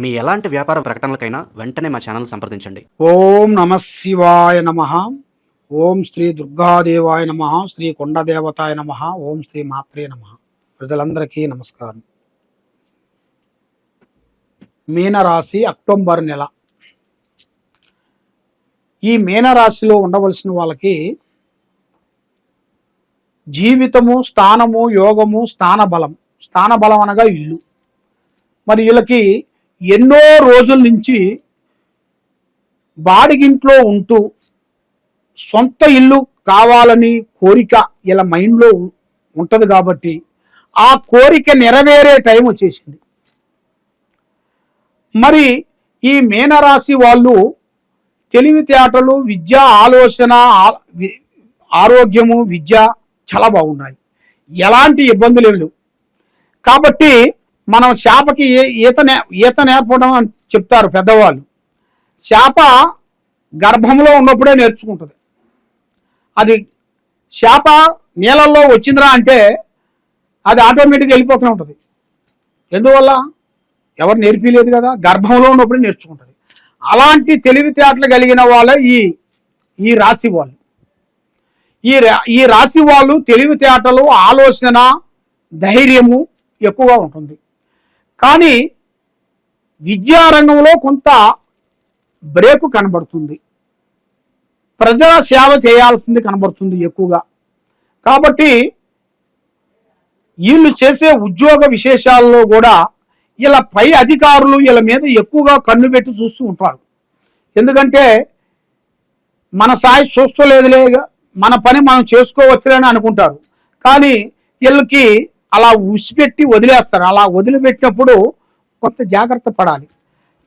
మీ ఎలాంటి వ్యాపార ప్రకటనలకైనా వెంటనే మా ఛానల్ సంప్రదించండి. ఓం నమ శివాయ నమ. ఓం శ్రీ దుర్గాదేవాయ నమ. శ్రీ కొండదేవతాయ నమ. ఓం శ్రీ మాత్రే నమ. ప్రజలందరికీ నమస్కారం. మీనరాశి అక్టోబర్ నెల. ఈ మీనరాశిలో ఉండవలసిన వాళ్ళకి జీవితము స్థానము యోగము స్థాన బలం స్థాన బలం అనగా ఇల్లు. మరి వీళ్ళకి ఎన్నో రోజుల నుంచి బాడిగింట్లో ఉంటూ సొంత ఇల్లు కావాలని కోరిక ఇలా మైండ్లో ఉంటుంది కాబట్టి ఆ కోరిక నెరవేరే టైం వచ్చేసింది. మరి ఈ మీనరాశి వాళ్ళు తెలివితేటలు విద్య ఆలోచన ఆరోగ్యము విద్య చాలా బాగున్నాయి. ఎలాంటి ఇబ్బందులు లేవు. కాబట్టి మనం చేపకి ఈత నే ఈత నేర్పడం అని చెప్తారు పెద్దవాళ్ళు. చేప గర్భంలో ఉన్నప్పుడే నేర్చుకుంటుంది. అది చేప నీళ్ళల్లో వచ్చిందిరా అంటే అది ఆటోమేటిక్గా వెళ్ళిపోతూనే ఉంటుంది. ఎందువల్ల? ఎవరు నేర్పిలేదు కదా గర్భంలో ఉన్నప్పుడే నేర్చుకుంటుంది. అలాంటి తెలివితేటలు కలిగిన వాళ్ళే ఈ ఈ రాశి వాళ్ళు. ఈ రా- ఈ రాశి వాళ్ళు తెలివితేటలు ఆలోచన ధైర్యము ఎక్కువగా ఉంటుంది. కానీ విద్యారంగంలో కొంత బ్రేకు కనబడుతుంది. ప్రజల సేవ చేయాల్సింది కనబడుతుంది ఎక్కువగా. కాబట్టి వీళ్ళు చేసే ఉద్యోగ విశేషాల్లో కూడా ఇలా పై అధికారులు వీళ్ళ మీద ఎక్కువగా కన్ను పెట్టి చూస్తూ ఉంటారు. ఎందుకంటే మన సాయి చూస్తలేదులే మన పని మనం చేసుకోవచ్చులని అనుకుంటారు. కానీ వీళ్ళకి అలా ఉసిపెట్టి వదిలేస్తారు. అలా వదిలిపెట్టినప్పుడు కొంత జాగ్రత్త పడాలి.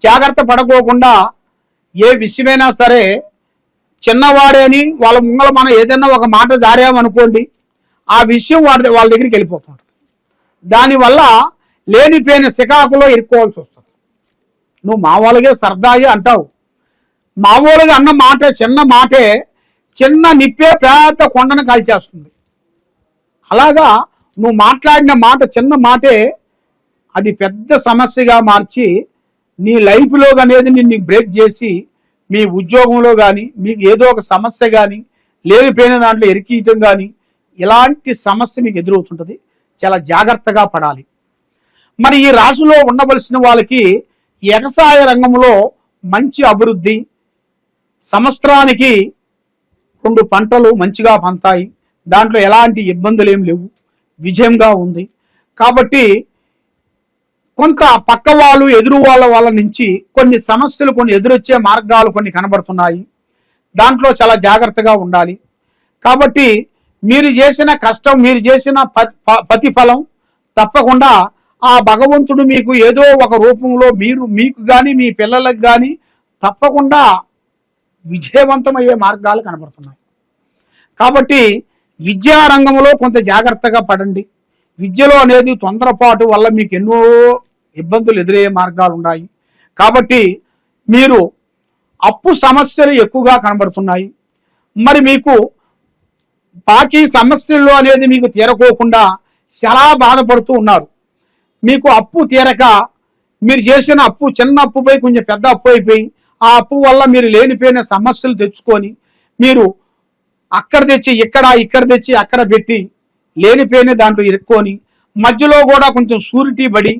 జాగ్రత్త పడకోకుండా ఏ విషయమైనా సరే చిన్నవాడే అని వాళ్ళ ముంగల మనం ఏదైనా ఒక మాట జారామనుకోండి ఆ విషయం వాడి వాళ్ళ దగ్గరికి వెళ్ళిపోతుంటుంది. దానివల్ల లేనిపోయిన సికాకులో ఇరుక్కోవాల్సి వస్తుంది. నువ్వు మామూలుగా వాళ్ళగే సరదాగా అంటావు. మామూలుగా అన్న మాట చిన్న మాటే చిన్న నిప్పే పెద్ద కొండను కాల్చేస్తుంది. అలాగా నువ్వు మాట్లాడిన మాట చిన్న మాటే అది పెద్ద సమస్యగా మార్చి నీ లైఫ్లో అనేది నిన్ను బ్రేక్ చేసి మీ ఉద్యోగంలో కానీ మీకు ఏదో ఒక సమస్య కానీ లేనిపోయిన దాంట్లో ఎరికీయటం కానీ ఇలాంటి సమస్య మీకు ఎదురవుతుంటుంది. చాలా జాగ్రత్తగా పడాలి. మరి ఈ రాశిలో ఉండవలసిన వాళ్ళకి వ్యవసాయ రంగంలో మంచి అభివృద్ధి సంవత్సరానికి రెండు పంటలు మంచిగా పంతాయి దాంట్లో ఎలాంటి ఇబ్బందులు ఏం లేవు. విజయంగా ఉంది. కాబట్టి కొంత పక్క వాళ్ళు ఎదురు వాళ్ళ వాళ్ళ నుంచి కొన్ని సమస్యలు కొన్ని ఎదురొచ్చే మార్గాలు కొన్ని కనబడుతున్నాయి. దాంట్లో చాలా జాగ్రత్తగా ఉండాలి. కాబట్టి మీరు చేసిన కష్టం మీరు చేసిన ప- ప్రతిఫలం తప్పకుండా ఆ భగవంతుడు మీకు ఏదో ఒక రూపంలో మీరు మీకు కానీ మీ పిల్లలకు కానీ తప్పకుండా విజయవంతమయ్యే మార్గాలు కనబడుతున్నాయి. కాబట్టి విద్యా రంగంలో కొంత జాగ్రత్తగా పడండి. విద్యలో అనేది తొందరపాటు వల్ల మీకు ఎన్నో ఇబ్బందులు ఎదురయ్యే మార్గాలు ఉన్నాయి. కాబట్టి మీరు అప్పు సమస్యలు ఎక్కువగా కనబడుతున్నాయి. మరి మీకు బాకీ సమస్యలు అనేది మీకు తీరకోకుండా చాలా బాధపడుతూ ఉన్నారు. మీకు అప్పు తీరక మీరు చేసిన అప్పు చిన్న అప్పుపై కొంచెం పెద్ద అప్పు అయిపోయి ఆ అప్పు వల్ల మీరు లేనిపోయిన సమస్యలు తెచ్చుకొని మీరు అక్కడ తెచ్చి ఇక్కడ ఇక్కడ తెచ్చి అక్కడ పెట్టి లేనిపోయిన దాంట్లో ఇరుక్కొని మధ్యలో కూడా కొంచెం షూరిటీ పడి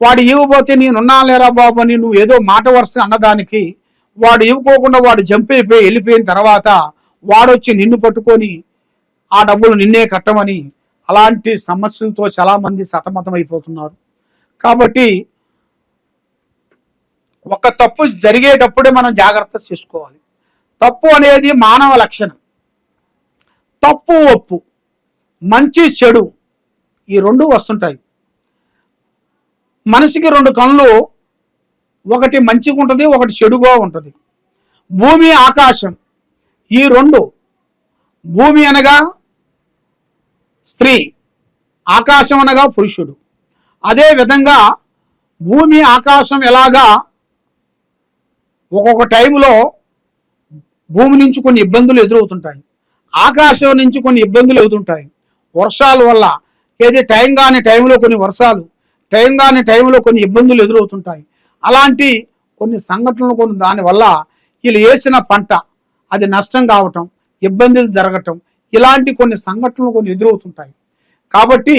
వాడు ఇవ్వబోతే నేనున్నా లేరా బాబు అని నువ్వు ఏదో మాట వరుస అన్నదానికి వాడు ఇవ్వకోకుండా వాడు జంప్ అయిపోయి వెళ్ళిపోయిన తర్వాత వాడొచ్చి నిన్ను పట్టుకొని ఆ డబ్బులు నిన్నే కట్టమని అలాంటి సమస్యలతో చాలామంది సతమతం అయిపోతున్నారు కాబట్టి ఒక తప్పు జరిగేటప్పుడే మనం జాగ్రత్త చేసుకోవాలి. తప్పు అనేది మానవ లక్షణం. తప్పు ఒప్పు మంచి చెడు ఈ రెండు వస్తుంటాయి. మనిషికి రెండు కళ్ళు ఒకటి మంచిగా ఉంటుంది ఒకటి చెడుగా ఉంటుంది. భూమి ఆకాశం ఈ రెండు. భూమి అనగా స్త్రీ ఆకాశం అనగా పురుషుడు. అదే విధంగా భూమి ఆకాశం ఎలాగా ఒక్కొక్క టైంలో భూమి నుంచి కొన్ని ఇబ్బందులు ఎదురవుతుంటాయి. ఆకాశం నుంచి కొన్ని ఇబ్బందులు అవుతుంటాయి. వర్షాల వల్ల ఏది టైం కాని టైంలో కొన్ని వర్షాలు టైం కాని టైంలో కొన్ని ఇబ్బందులు ఎదురవుతుంటాయి. అలాంటి కొన్ని సంఘటనలు కొన్ని దానివల్ల వీళ్ళు వేసిన పంట అది నష్టం కావటం ఇబ్బందులు జరగటం ఇలాంటి కొన్ని సంఘటనలు కొన్ని ఎదురవుతుంటాయి. కాబట్టి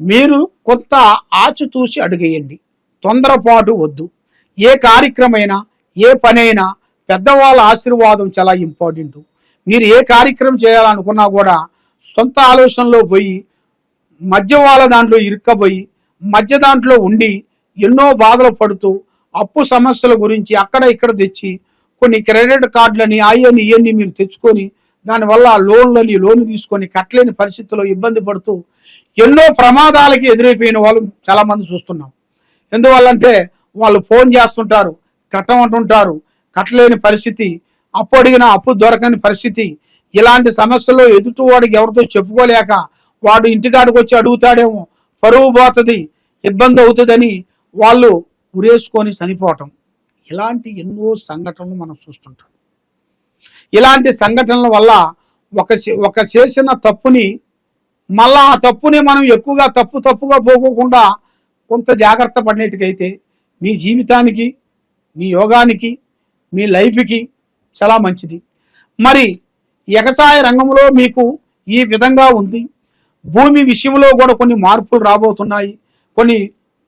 మీరు కొంత ఆచితూచి అడిగేయండి. తొందరపాటు వద్దు. ఏ కార్యక్రమైనా ఏ పనైనా పెద్దవాళ్ళ ఆశీర్వాదం చాలా ఇంపార్టెంటు. మీరు ఏ కార్యక్రమం చేయాలనుకున్నా కూడా సొంత ఆలోచనలో పోయి మధ్య వాళ్ళ దాంట్లో ఇరుక్కబోయి మధ్య దాంట్లో ఉండి ఎన్నో బాధలు పడుతూ అప్పు సమస్యల గురించి అక్కడ ఇక్కడ తెచ్చి కొన్ని క్రెడిట్ కార్డులని అయ్యని ఇవన్నీ మీరు తెచ్చుకొని దానివల్ల లోన్లని లోన్ తీసుకొని కట్టలేని పరిస్థితుల్లో ఇబ్బంది పడుతూ ఎన్నో ప్రమాదాలకి ఎదురైపోయిన వాళ్ళు చాలామంది చూస్తున్నాం. ఎందువల్లంటే వాళ్ళు ఫోన్ చేస్తుంటారు కట్టమంటుంటారు కట్టలేని పరిస్థితి అప్పు అడిగిన అప్పు దొరకని పరిస్థితి. ఇలాంటి సమస్యల్లో ఎదుటివాడికి ఎవరితో చెప్పుకోలేక వాడు ఇంటికాడికి వచ్చి అడుగుతాడేమో. పరువు పోతుంది ఇబ్బంది అవుతుందని వాళ్ళు ఉరేసుకొని చనిపోవటం. ఇలాంటి ఎన్నో సంఘటనలు మనం చూస్తుంటాం. ఇలాంటి సంఘటనల వల్ల ఒక ఒక చేసిన తప్పుని మళ్ళా ఆ తప్పుని మనం ఎక్కువగా తప్పు తప్పుగా పోకోకుండా కొంత జాగ్రత్త పడినట్టుకైతే మీ జీవితానికి మీ యోగానికి మీ లైఫ్కి చాలా మంచిది. మరి ఎగసాయ రంగంలో మీకు ఈ విధంగా ఉంది. భూమి విషయంలో కూడా కొన్ని మార్పులు రాబోతున్నాయి. కొన్ని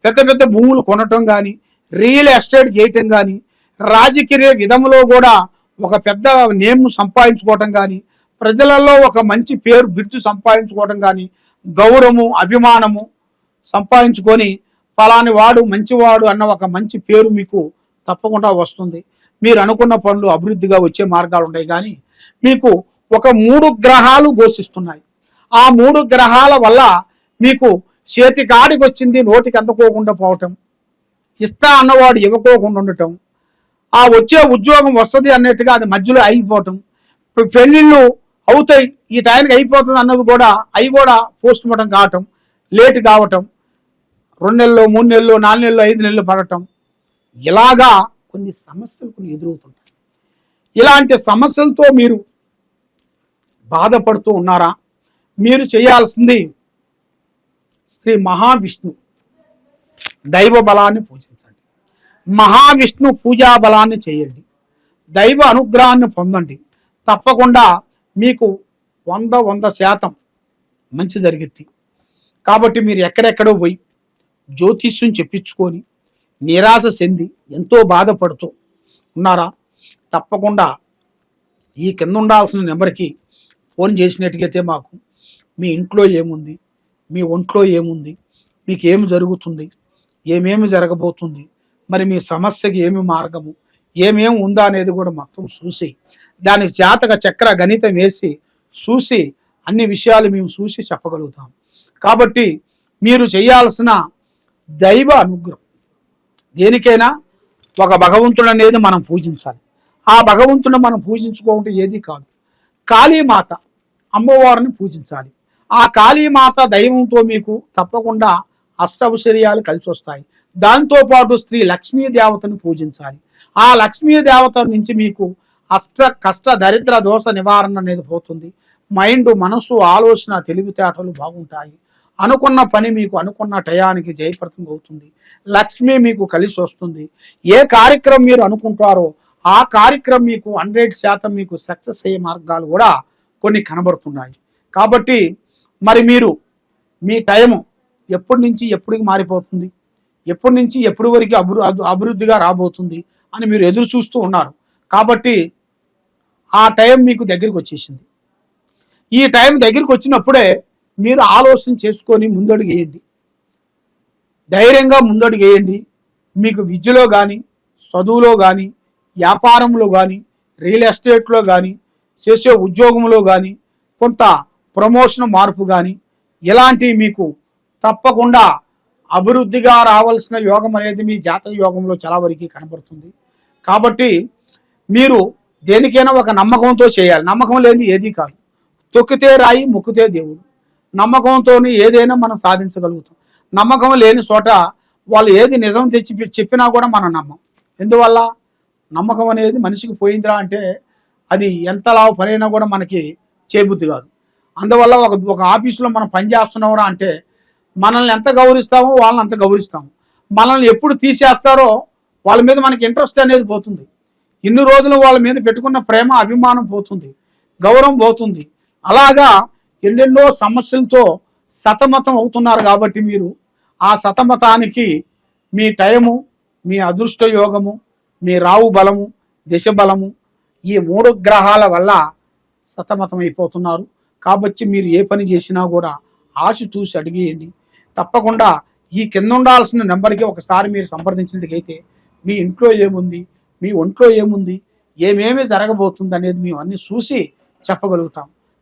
పెద్ద పెద్ద భూములు కొనటం కానీ రియల్ ఎస్టేట్ చేయటం కానీ రాజకీయ విధంలో కూడా ఒక పెద్ద నేమ్ సంపాదించుకోవటం కానీ ప్రజలలో ఒక మంచి పేరు బిర్దు సంపాదించుకోవటం కానీ గౌరవము అభిమానము సంపాదించుకొని ఫలాని వాడు మంచివాడు అన్న ఒక మంచి పేరు మీకు తప్పకుండా వస్తుంది. మీరు అనుకున్న పనులు అభివృద్ధిగా వచ్చే మార్గాలు ఉన్నాయి కానీ మీకు ఒక మూడు గ్రహాలు ఘోషిస్తున్నాయి. ఆ మూడు గ్రహాల వల్ల మీకు చేతి కాడికి వచ్చింది నోటికి అందుకోకుండా పోవటం ఇస్తా అన్నవాడు ఇవ్వకోకుండా ఉండటం ఆ వచ్చే ఉద్యోగం వస్తుంది అన్నట్టుగా అది మధ్యలో అయిపోవటం పెళ్ళిళ్ళు అవుతాయి ఈ టైంకి అయిపోతుంది అన్నది కూడా అవి కూడా పోస్ట్ మార్టం కావటం లేట్ కావటం రెండు నెలలు మూడు నెలలు నాలుగు నెలలు ఐదు నెలలు పడటం ఇలాగా కొన్ని సమస్యలు కొన్ని ఎదురవుతుంటాయి. ఇలాంటి సమస్యలతో మీరు బాధపడుతూ ఉన్నారా? మీరు చేయాల్సింది శ్రీ మహావిష్ణు దైవ బలాన్ని పూజించండి. మహావిష్ణు పూజా బలాన్ని చేయండి. దైవ అనుగ్రహాన్ని పొందండి. తప్పకుండా మీకు వంద వంద శాతం మంచి జరిగింది కాబట్టి మీరు ఎక్కడెక్కడో పోయి జ్యోతిష్యం చెప్పించుకొని నిరాశ చెంది ఎంతో బాధపడుతూ ఉన్నారా? తప్పకుండా ఈ కింద ఉండాల్సిన నెంబర్కి ఫోన్ చేసినట్టుగైతే మాకు మీ ఇంట్లో ఏముంది? మీ ఒంట్లో ఏముంది? మీకు ఏమి జరుగుతుంది? ఏమేమి జరగబోతుంది? మరి మీ సమస్యకి ఏమి మార్గము? ఏమేమి ఉందా అనేది కూడా మొత్తం చూసి దాని జాతక చక్ర గణితం వేసి చూసి అన్ని విషయాలు మేము చూసి చెప్పగలుగుతాం. కాబట్టి మీరు చేయాల్సిన దైవ అనుగ్రహం దేనికైనా ఒక భగవంతుడు అనేది మనం పూజించాలి. ఆ భగవంతుని మనం పూజించుకోవటం ఏది కాదు. కాళీమాత అమ్మవారిని పూజించాలి. ఆ కాళీమాత దైవంతో మీకు తప్పకుండా అష్టౌశ్వర్యాలు కలిసి వస్తాయి దాంతోపాటు స్త్రీ లక్ష్మీ దేవతను పూజించాలి. ఆ లక్ష్మీ దేవత నుంచి మీకు అష్ట కష్ట దరిద్ర దోష నివారణ అనేది పోతుంది. మైండ్ మనసు ఆలోచన తెలివితేటలు బాగుంటాయి. అనుకున్న పని మీకు అనుకున్న టయానికి జయప్రదం అవుతుంది. లక్ష్మి మీకు కలిసి వస్తుంది. ఏ కార్యక్రమం మీరు అనుకుంటారో ఆ కార్యక్రమం మీకు హండ్రెడ్ శాతం మీకు సక్సెస్ అయ్యే మార్గాలు కూడా కొన్ని కనబడుతున్నాయి. కాబట్టి మరి మీరు మీ టైము ఎప్పటి నుంచి ఎప్పటికి మారిపోతుంది? ఎప్పటి నుంచి ఎప్పటి వరకు అభివృ అభివృద్ధిగా రాబోతుంది అని మీరు ఎదురు చూస్తూ ఉన్నారు. కాబట్టి ఆ టైం మీకు దగ్గరికి వచ్చేసింది. ఈ టైం దగ్గరికి వచ్చినప్పుడే మీరు ఆలోచన చేసుకొని ముందడుగు వేయండి ధైర్యంగా ముందడుగు వేయండి మీకు విద్యలో కానీ చదువులో కానీ వ్యాపారంలో కానీ రియల్ ఎస్టేట్లో కానీ చేసే ఉద్యోగంలో కానీ కొంత ప్రమోషన్ మార్పు కానీ ఇలాంటివి మీకు తప్పకుండా అభివృద్ధిగా రావాల్సిన యోగం అనేది మీ జాతక యోగంలో చాలా వరకు కనబడుతుంది. కాబట్టి మీరు దేనికైనా ఒక నమ్మకంతో చేయాలి. నమ్మకం లేని ఏది కాదు. తొక్కితే రాయి మొక్కితే దేవుడు. నమ్మకంతో ఏదైనా మనం సాధించగలుగుతాం. నమ్మకం లేని చోట వాళ్ళు ఏది నిజం తెచ్చి చెప్పినా కూడా మనం నమ్మం. ఎందువల్ల? నమ్మకం అనేది మనిషికి పోయిందిరా అంటే అది ఎంతలా పనైనా కూడా మనకి చేయబుద్ధి కాదు. అందువల్ల ఒక ఒక ఆఫీసులో మనం పనిచేస్తున్నామరా అంటే మనల్ని ఎంత గౌరవిస్తామో వాళ్ళని అంత గౌరవిస్తాము. మనల్ని ఎప్పుడు తీసేస్తారో వాళ్ళ మీద మనకి ఇంట్రెస్ట్ అనేది పోతుంది. ఇన్ని రోజులు వాళ్ళ మీద పెట్టుకున్న ప్రేమ అభిమానం పోతుంది. గౌరవం పోతుంది. అలాగా ఎన్నెన్నో సమస్యలతో సతమతం అవుతున్నారు కాబట్టి మీరు ఆ సతమతానికి మీ టైము మీ అదృష్ట యోగము మీ రావు బలము దిశ బలము ఈ మూడు గ్రహాల వల్ల సతమతం అయిపోతున్నారు కాబట్టి మీరు ఏ పని చేసినా కూడా ఆశ చూసి అడిగేయండి. తప్పకుండా ఈ కింద ఉండాల్సిన నెంబర్కి ఒకసారి మీరు సంప్రదించినట్టుగైతే మీ ఇంట్లో ఏముంది మీ ఒంట్లో ఏముంది ఏమేమి జరగబోతుంది అనేది మేము అన్నీ చూసి చెప్పగలుగుతాం.